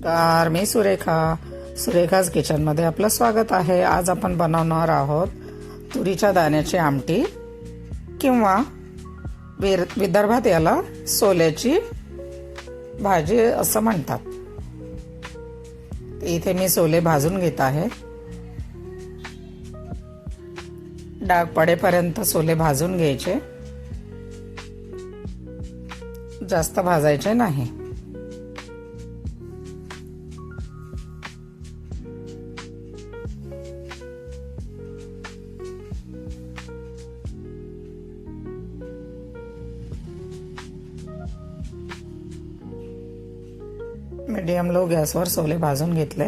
नमस्कार मी सुरेखा. सुरेखाज किचनमध्ये आपलं स्वागत आहे. आज आपण बनवणार आहोत तुरीच्या दाण्याची आमटी किंवा विर विदर्भात याला सोल्याची भाजी असं म्हणतात. इथे मी सोले भाजून घेत आहे. डाग पडेपर्यंत सोले भाजून घ्यायचे. जास्त भाजायचे नाही. मीडियम लो गॅसवर सोले भाजून घेतले.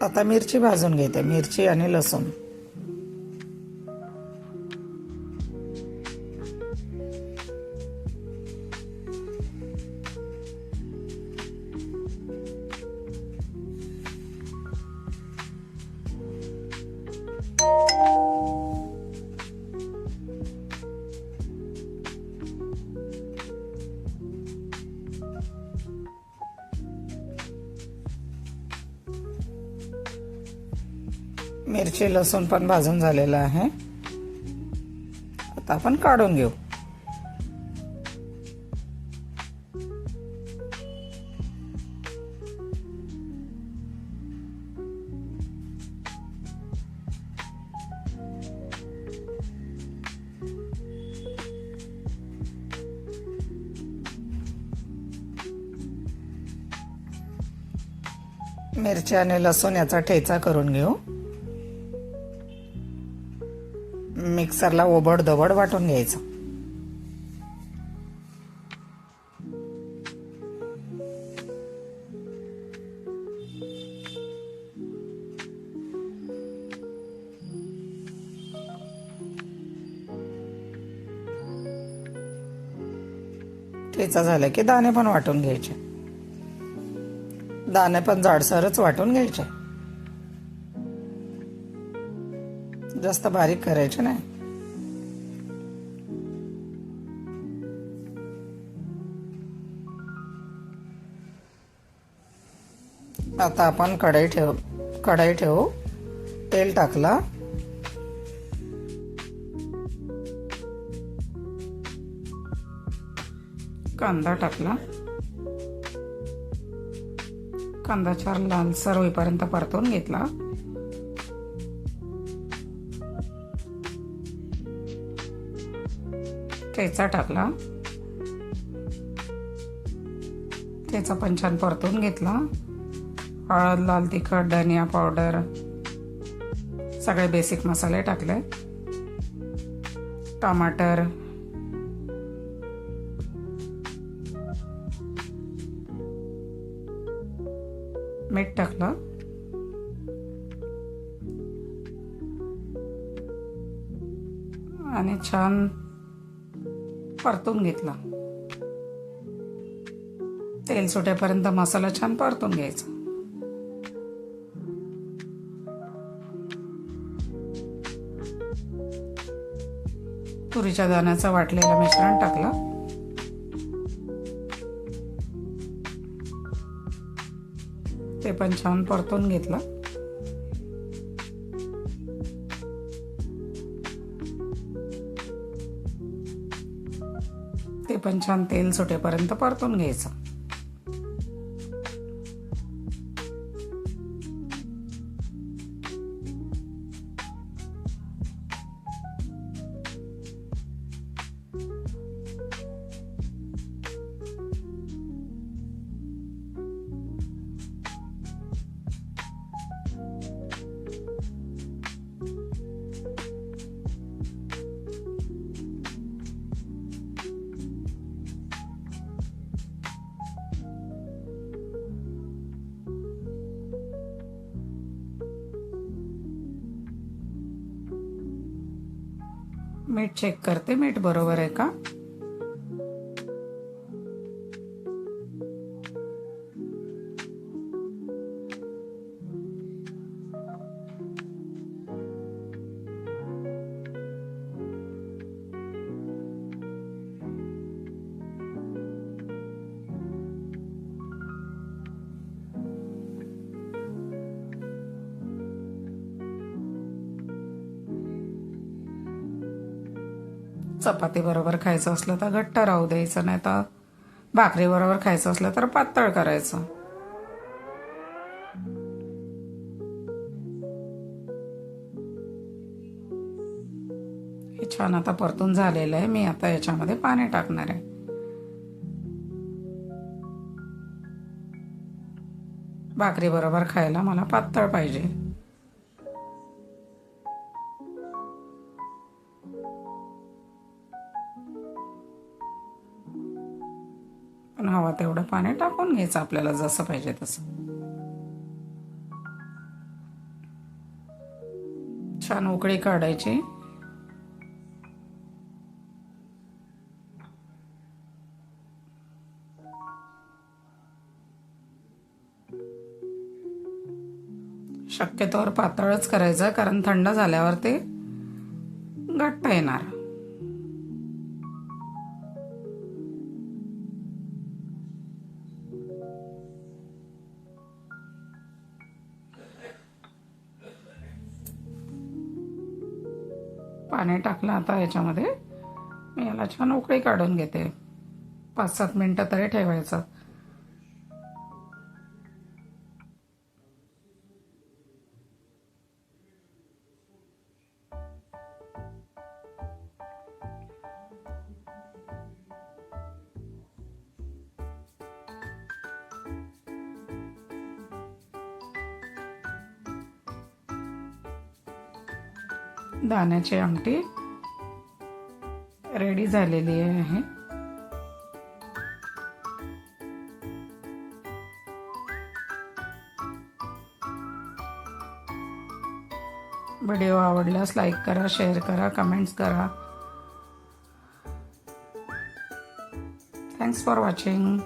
आता मिरची भाजून घेते मिरची आणि लसूण. मिरची लसूण पण भाजून झालेलं आहे. आता आपण काढून घेऊ. मिरची आणि लसूण याचा ठेचा करून घेऊ. मिक्सरला ओबड दबड वाटून घ्यायचं. त्याचा झालं की दाणे पण वाटून घ्यायचे. दाणे पण जाडसरच वाटून घ्यायचे. जास्त बारीक करायचे नाही. आता आपण कढई ठेव कढई ठेवू. तेल टाकला. कांदा टाकला. कांदा छान लालसर होईपर्यंत परतून घेतला. ठेचा टाकला. ठेचा पण छान परतून घेतला. हळद लाल तिखट धनिया पावडर सगळे बेसिक मसाले टाकले. टमाटर मीठ टाकलं. आणि छान परतून घेतला. तेल सुटेपर्यंत मसाला छान परतून घ्यायचा. तुरीच्या दाण्याचं वाटलेलं मिश्रण टाकलं. ते पण छान परतून घेतलं. ते पण छान तेल सुटेपर्यंत परतून घ्यायचं. मीठ चेक करते. मीठ बरोबर आहे का? चपाती बरोबर खायचं असलं तर घट्ट राहू द्यायचं नाही तर भाकरी बरोबर खायचं असलं तर पातळ करायचं. हे छान आता परतून झालेलं आहे. मी आता याच्यामध्ये पाणी टाकणार आहे. भाकरी बरोबर खायला मला पातळ पाहिजे. पण हवा तेवढं पाणी टाकून घ्यायचं आपल्याला जसं पाहिजे तसं. छान उकळी काढायची. शक्यतोवर पातळच करायचं कारण थंड झाल्यावर ते घट्ट येणार. पाणी टाकलं आता याच्यामध्ये. मी याला छान उकळी काढून घेते. पाच सात मिनटं तरी ठेवायचं. दाण्याची आमटी रेडी झालेली आहे. व्हिडिओ आवडल्यास लाईक करा शेअर करा कमेंट्स करा. Thanks for watching